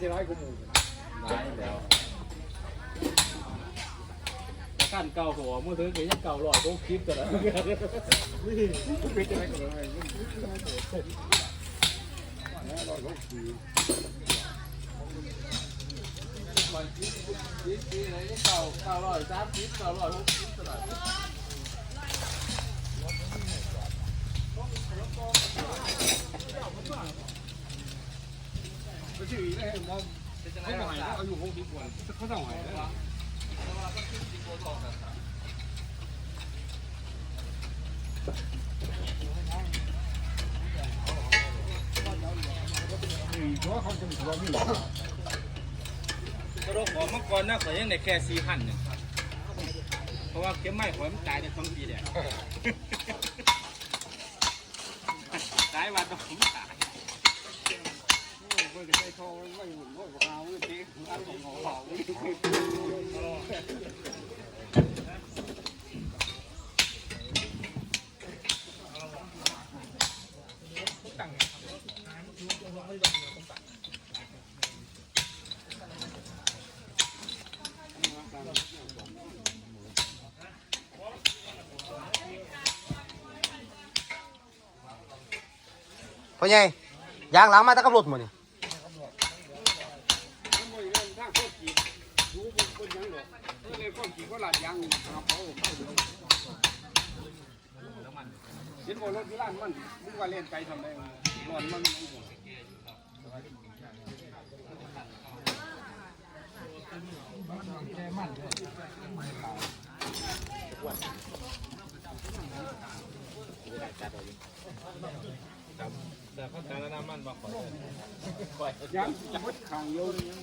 สิร้ายกูหมูร้ายแล้วกันเก่าหัวมือถือก็ยังเก่าลอยก็คลิปกันแล้วนี่กูเป็นอะไรกันเลยแล้วเราก็ขี่มันคลิปคลิปคลิปอะไรเก่าเก่าลอยสามคลิปเก่าลอยหกคลิปตลอด ชื่ออีกแล้วมองเขาหายเขาอยู่ห้องที่ควรเขาต้องหายแล้วเพราะเขาจะมีความมีกระโดดของเมื่อก่อนนะข่อยยังได้แค่สี่พันหนึ่งเพราะว่าเข็มไม้ข่อยมันตายในท้องปีเนี่ยตายวันต้องผมตาย พื่อจะใช้ทองไม่หุ่นไม่ของเราเจ๊อันของเขา พ่อใหญ่ยางหล้างมาตะกับรถหมดนี่ ยังหรอกเล่นข้จีก็หลัดยังหาเขาเข้าเดียวเห็นบอลรถที่ร้านมันมึงว่าเล่นไกลทำได้นอนมันไม่ห มดแต่เขาแต่ละน้ำมันบอกข่อยยังจะพุทขางโยนยัง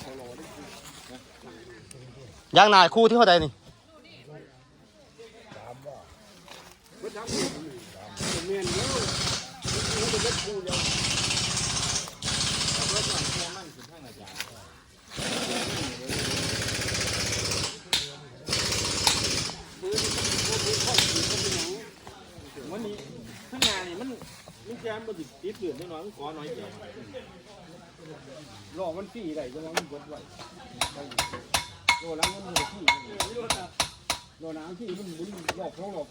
เขารอได้ยางนายคู่ที่เท่าใดนี่พุททั้งเมียนเมียนเยอะมันจะเป็นคู่เดียววันนี้ข้างหน้านี่ มันมันแจมมันติดติดเปลือกน้อยๆมันขอน้อยเดียวรอมันสี่ไหลจะมันบดไหว้โลละมันเลยที่โลน้ำที่มันหมุนรอกเขาหลอก